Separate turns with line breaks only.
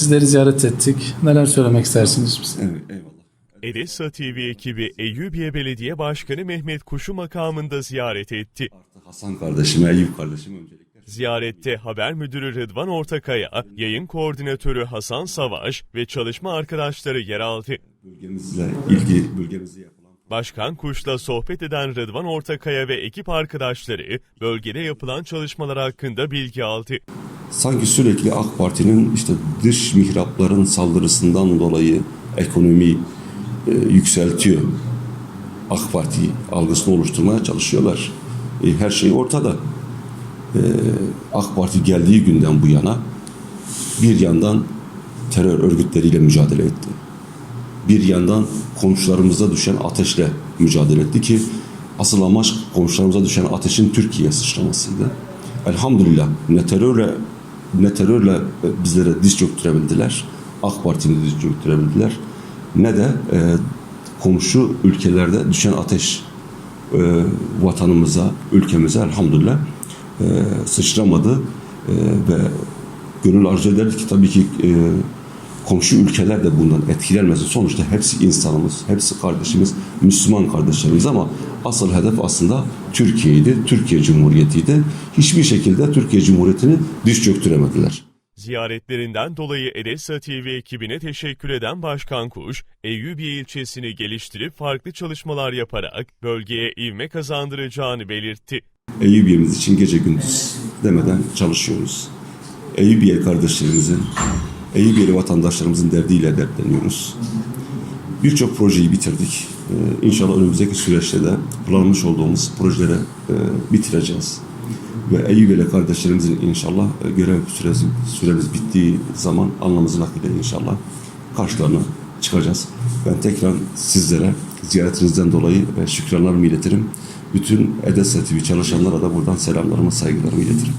sizleri ziyaret ettik. Neler söylemek istersiniz bize?
Evet, eyvallah.
Edessa TV ekibi Eyyubiye Belediye Başkanı Mehmet Kuşu makamında ziyaret etti.
Artı Hasan kardeşime, Eyüp kardeşime öncelikle.
Ziyarette haber müdürü Rıdvan Ortakaya, yayın koordinatörü Hasan Savaş ve çalışma arkadaşları yer aldı.
Bölgemizle ilgili, bölgemizde yapılan
Başkan Kuş'la sohbet eden Rıdvan Ortakaya ve ekip arkadaşları bölgede yapılan çalışmalar hakkında bilgi aldı.
Sanki sürekli AK Parti'nin işte dış mihrapların saldırısından dolayı ekonomi e, yükseltiyor. AK Parti algısını oluşturmaya çalışıyorlar. E, her şey ortada. E, AK Parti geldiği günden bu yana bir yandan terör örgütleriyle mücadele etti. Bir yandan komşularımıza düşen ateşle mücadele etti ki asıl amaç komşularımıza düşen ateşin Türkiye'ye sıçramasıydı. Elhamdülillah ne terörle ne terörle e, bizlere diz çöktürebildiler. AK Parti'ni diz çöktürebildiler. Ne de e, komşu ülkelerde düşen ateş e, vatanımıza, ülkemize elhamdülillah e, sıçramadı E, ve gönül arzu ederdi ki tabii ki e, komşu ülkeler de bundan etkilenmesin. Sonuçta hepsi insanımız, hepsi kardeşimiz, Müslüman kardeşlerimiz ama asıl hedef aslında Türkiye'ydi, Türkiye Cumhuriyeti'ydi. Hiçbir şekilde Türkiye Cumhuriyeti'ni diz çöktüremediler.
Ziyaretlerinden dolayı Edessa TV ekibine teşekkür eden Başkan Kuş, Eyyubiye ilçesini geliştirip farklı çalışmalar yaparak bölgeye ivme kazandıracağını belirtti.
Eyyubiye'miz için gece gündüz demeden çalışıyoruz. Eyyubiye kardeşlerimizin, Eyyubiyeli vatandaşlarımızın derdiyle dertleniyoruz. Birçok projeyi bitirdik. Ee, inşallah önümüzdeki süreçte de planlamış olduğumuz projeleri e, bitireceğiz. Ve Eyyubiyeli kardeşlerimizin inşallah e, görev süresi, süremiz bittiği zaman anlamızın hakkıyla inşallah karşılarına çıkacağız. Ben tekrar sizlere ziyaretinizden dolayı e, şükranlarımı iletirim. Bütün Edessa TV çalışanlara da buradan selamlarımı, saygılarımı iletirim.